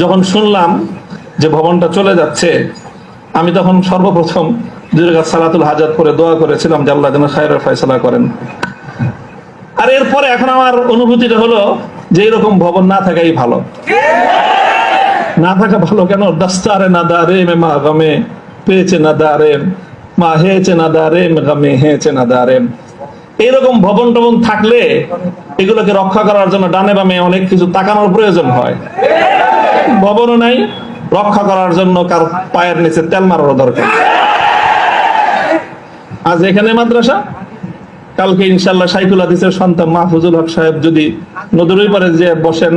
যখন শুনলাম যে ভবনটা চলে যাচ্ছে, আমি তখন সর্বপ্রথম রাকাত সালাতুল হাজাত করে দোয়া করেছিলাম যে আল্লাহ যেন খায়রের ফয়সালা করেন। আর এরপরে এখন আমার অনুভূতিটা হলো যে এরকম ভবন না থাকাই ভালো। না থাকা ভালো কেন? দাস্তারে না দারে মে মা গমে, পেয়েছে না দারে মা, হেয়েছে না দারে গমে, হেয়েছে না দারে এইরকম ভবন টবন থাকলে এগুলোকে রক্ষা করার জন্য ডানে বামে অনেক কিছু তাকানোর প্রয়োজন হয়। ভবনও নাই, রক্ষা করার জন্য কার পায়ের নিচে তেল মারার দরকার। আজ এখানে মাদ্রাসা? কালকে ইনশাল্লাহ সাইফুল হাদিসের সন্তান মাহফুজুল হক সাহেব যদি নদীর ওই পারে যে বসেন,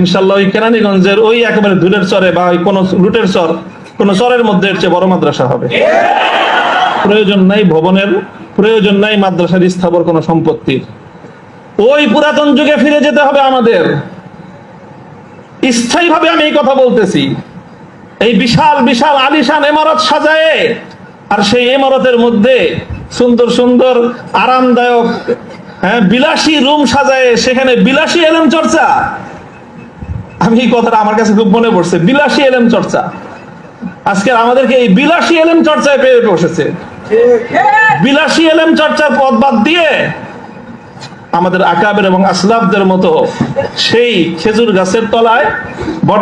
ইনশাল্লাহ ওই কেরানীগঞ্জের ওই একেবারে ধুলের চরে বা ওই কোন রুটের চর, কোন চরের মধ্যে এর চেয়ে বড় মাদ্রাসা হবে। প্রয়োজন নাই ভবনের, প্রয়োজন নাই মাদ্রাসার স্থাবর কোন সম্পত্তির। ওই পুরাতন যুগে ফিরে যেতে হবে আমাদের। স্থায়ীভাবে আমি এই কথা বলতেছি। এই বিশাল বিশাল আলিশান এমারত সাজায়ে আর সেই এমারতের মধ্যে সুন্দর সুন্দর আরামদায়ক হ্যাঁ বিলাসী রুম সাজায়ে সেখানে বিলাসী এলেম চর্চা। আমি এই কথাটা আমার কাছে খুব মনে পড়ছে বিলাসী এলেম চর্চা। আজকে আমাদেরকে এই বিলাসী এলেম চর্চায় পেয়ে বসেছে। বিলাসী এলেম চর্চার পথ বাদ দিয়ে আমাদের আকাবের এবং আসলাফদের মতো সেই খেজুর গাছের তলায় বট